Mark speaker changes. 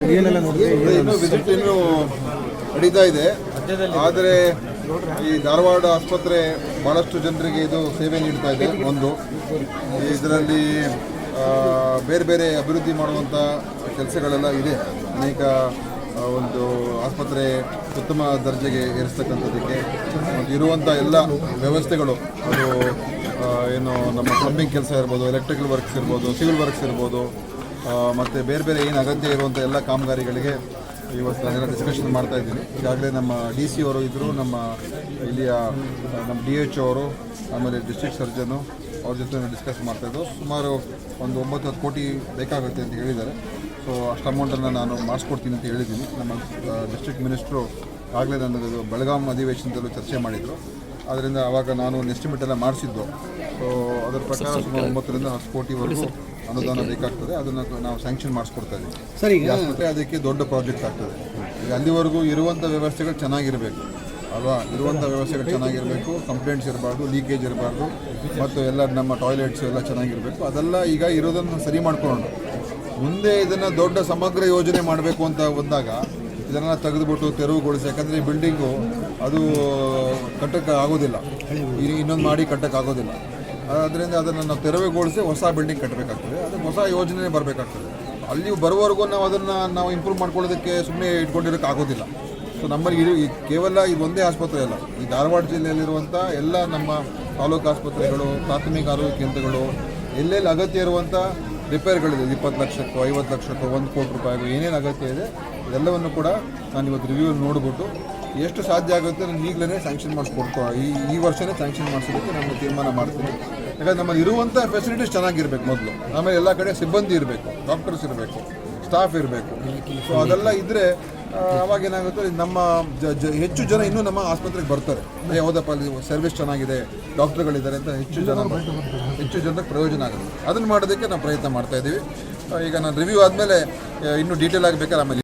Speaker 1: ಇನ್ನು ವಿಸಿಟ್ ಇನ್ನು ನಡೀತಾ ಇದೆ. ಆದರೆ ಈ ಧಾರವಾಡ ಆಸ್ಪತ್ರೆ ಬಹಳಷ್ಟು ಜನರಿಗೆ ಇದು ಸೇವೆ ನೀಡ್ತಾ ಇದೆ ಒಂದು. ಇದರಲ್ಲಿ ಬೇರೆ ಬೇರೆ ಅಭಿವೃದ್ಧಿ ಮಾಡುವಂಥ ಕೆಲಸಗಳೆಲ್ಲ ಇದೆ. ಅನೇಕ ಒಂದು ಆಸ್ಪತ್ರೆ ಉತ್ತಮ ದರ್ಜೆಗೆ ಏರಿಸ್ತಕ್ಕಂಥದ್ದಕ್ಕೆ ಮತ್ತು ಇರುವಂಥ ಎಲ್ಲ ವ್ಯವಸ್ಥೆಗಳು ಅದು ಏನು ನಮ್ಮ ಪ್ಲಂಬಿಂಗ್ ಕೆಲಸ ಇರ್ಬೋದು ಎಲೆಕ್ಟ್ರಿಕಲ್ ವರ್ಕ್ಸ್ ಇರ್ಬೋದು ಸಿವಿಲ್ ವರ್ಕ್ಸ್ ಇರ್ಬೋದು ಮತ್ತೆ ಬೇರೆ ಬೇರೆ ಏನು ಅಗತ್ಯ ಇರುವಂಥ ಎಲ್ಲ ಕಾಮಗಾರಿಗಳಿಗೆ ಇವತ್ತು ನಾನೆಲ್ಲ ಡಿಸ್ಕಷನ್ ಮಾಡ್ತಾ ಇದ್ದೀನಿ. ಈಗಾಗಲೇ ನಮ್ಮ ಡಿ ಸಿ ಅವರು ಇದ್ದರು ನಮ್ಮ ಇಲ್ಲಿಯ ನಮ್ಮ ಡಿ ಎಚ್ ಅವರು ಆಮೇಲೆ ಡಿಸ್ಟ್ರಿಕ್ಟ್ ಸರ್ಜನು ಅವ್ರ ಜೊತೆ ಡಿಸ್ಕಸ್ ಮಾಡ್ತಾ ಇದ್ದು. ಸುಮಾರು ಒಂದು ಒಂಬತ್ತು ಹತ್ತು ಕೋಟಿ ಬೇಕಾಗುತ್ತೆ ಅಂತ ಹೇಳಿದ್ದಾರೆ. ಸೊ ಅಷ್ಟು ಅಮೌಂಟನ್ನು ನಾನು ಮಾಡಿಸ್ಕೊಡ್ತೀನಿ ಅಂತ ಹೇಳಿದ್ದೀನಿ. ನಮ್ಮ ಡಿಸ್ಟ್ರಿಕ್ಟ್ ಮಿನಿಸ್ಟ್ರು ಆಗಲೇ ನನಗೆ ಇದು ಬೆಳಗಾಂ ಅಧಿವೇಶನದಲ್ಲೂ ಚರ್ಚೆ ಮಾಡಿದರು. ಅದರಿಂದ ಆವಾಗ ನಾನು ಒಂದು ಎಸ್ಟಿಮೇಟ್ ಎಲ್ಲ ಮಾಡಿಸಿದ್ದು. ಸೊ ಅದರ ಪ್ರಕಾರ ಸುಮಾರು ಒಂಬತ್ತರಿಂದ ಹತ್ತು ಕೋಟಿವರೆಗೂ ಅನುದಾನ ಬೇಕಾಗ್ತದೆ ಅದನ್ನು ನಾವು ಸ್ಯಾಂಕ್ಷನ್ ಮಾಡಿಸ್ಕೊಡ್ತಾ ಇದ್ದೀವಿ
Speaker 2: ಸರ್ ಈಗ
Speaker 1: ಆಸ್ಪತ್ರೆ ಅದಕ್ಕೆ ದೊಡ್ಡ ಪ್ರಾಜೆಕ್ಟ್ ಆಗ್ತದೆ. ಈಗ ಅಲ್ಲಿವರೆಗೂ ಇರುವಂಥ ವ್ಯವಸ್ಥೆಗಳು ಚೆನ್ನಾಗಿರಬೇಕು. ಅಲ್ವಾ? ಇರುವಂಥ ವ್ಯವಸ್ಥೆಗಳು ಚೆನ್ನಾಗಿರಬೇಕು ಕಂಪ್ಲೇಂಟ್ಸ್ ಇರಬಾರ್ದು ಲೀಕೇಜ್ ಇರಬಾರ್ದು ಮತ್ತು ಎಲ್ಲ ನಮ್ಮ ಟಾಯ್ಲೆಟ್ಸ್ ಎಲ್ಲ ಚೆನ್ನಾಗಿರಬೇಕು. ಅದೆಲ್ಲ ಈಗ ಇರೋದನ್ನು ಸರಿ ಮಾಡ್ಕೊಳ್ಳೋಣ. ಮುಂದೆ ಇದನ್ನು ದೊಡ್ಡ ಸಮಗ್ರ ಯೋಜನೆ ಮಾಡಬೇಕು ಅಂತ ಬಂದಾಗ ಇದನ್ನು ತೆಗೆದುಬಿಟ್ಟು ತೆರವುಗೊಳಿಸಿ ಯಾಕಂದರೆ ಈ ಬಿಲ್ಡಿಂಗು ಅದು ಕಟ್ಟಕ್ಕೆ ಆಗೋದಿಲ್ಲ. ಇನ್ನೊಂದು ಮಾಡಿ ಕಟ್ಟಕ್ಕೆ ಆಗೋದಿಲ್ಲ. ಅದರಿಂದ ಅದನ್ನು ನಾವು ತೆರವುಗೊಳಿಸಿ ಹೊಸ ಬಿಲ್ಡಿಂಗ್ ಕಟ್ಟಬೇಕಾಗ್ತದೆ ಅದಕ್ಕೆ ಹೊಸ ಯೋಜನೆ ಬರಬೇಕಾಗ್ತದೆ. ಅಲ್ಲಿ ಬರುವವರೆಗೂ ನಾವು ಅದನ್ನು ನಾವು ಇಂಪ್ರೂವ್ ಮಾಡ್ಕೊಳ್ಳೋದಕ್ಕೆ ಸುಮ್ಮನೆ ಇಟ್ಕೊಂಡಿರೋಕ್ಕೆ ಆಗೋದಿಲ್ಲ. ಸೊ ನಮ್ಮಲ್ಲಿ ಈ ಕೇವಲ ಈ ಒಂದೇ ಆಸ್ಪತ್ರೆ ಅಲ್ಲ. ಈ ಧಾರವಾಡ ಜಿಲ್ಲೆಯಲ್ಲಿರುವಂಥ ಎಲ್ಲ ನಮ್ಮ ತಾಲೂಕು ಆಸ್ಪತ್ರೆಗಳು, ಪ್ರಾಥಮಿಕ ಆರೋಗ್ಯ ಕೇಂದ್ರಗಳು, ಎಲ್ಲೆಲ್ಲಿ ಅಗತ್ಯ ಇರುವಂಥ ರಿಪೇರ್ಗಳಿದೆ. ಇಪ್ಪತ್ತು ಲಕ್ಷಕ್ಕೋ, ಐವತ್ತು ಲಕ್ಷಕ್ಕೋ, ಒಂದು ಕೋಟಿ ರೂಪಾಯಿಗೂ ಏನೇನು ಅಗತ್ಯ ಇದೆ ಎಲ್ಲವನ್ನು ಕೂಡ ನಾನು ಇವತ್ತು ರಿವ್ಯೂ ನೋಡಿಬಿಟ್ಟು ಎಷ್ಟು ಸಾಧ್ಯ ಆಗುತ್ತೆ ನಾನು ಈಗಲೇ ಸ್ಯಾಂಕ್ಷನ್ ಮಾಡಿಸ್ಕೊಡ್ಕೊ ಈ ಈ ವರ್ಷನೇ ಸ್ಯಾಂಕ್ಷನ್ ಮಾಡಿಸೋದಕ್ಕೆ ನಾನು ತೀರ್ಮಾನ ಮಾಡ್ತೀನಿ. ಯಾಕಂದ್ರೆ ನಮ್ಮಲ್ಲಿ ಇರುವಂಥ ಫೆಸಿಲಿಟೀಸ್ ಚೆನ್ನಾಗಿರ್ಬೇಕು ಮೊದಲು. ಆಮೇಲೆ ಎಲ್ಲ ಕಡೆ ಸಿಬ್ಬಂದಿ ಇರಬೇಕು ಡಾಕ್ಟರ್ಸ್ ಇರಬೇಕು ಸ್ಟಾಫ್ ಇರಬೇಕು. ಸೊ ಅದೆಲ್ಲ ಇದ್ದರೆ ಅವಾಗ ಏನಾಗುತ್ತೆ, ನಮ್ಮ ಹೆಚ್ಚು ಜನ ಇನ್ನೂ ನಮ್ಮ ಆಸ್ಪತ್ರೆಗೆ ಬರ್ತಾರೆ. ಯಾವುದಪ್ಪ ಅಲ್ಲಿ ಸರ್ವಿಸ್ ಚೆನ್ನಾಗಿದೆ ಡಾಕ್ಟರ್ಗಳಿದ್ದಾರೆ ಅಂತ ಹೆಚ್ಚು ಜನ ಹೆಚ್ಚು ಜನಕ್ಕೆ ಪ್ರಯೋಜನ ಆಗುತ್ತೆ. ಅದನ್ನು ಮಾಡೋದಕ್ಕೆ ನಾವು ಪ್ರಯತ್ನ ಮಾಡ್ತಾ ಇದ್ದೀವಿ. ಈಗ ನಾನು ರಿವ್ಯೂ ಆದಮೇಲೆ ಇನ್ನೂ ಡೀಟೇಲ್ ಆಗಬೇಕಾದ್ರೆ ಆಮೇಲೆ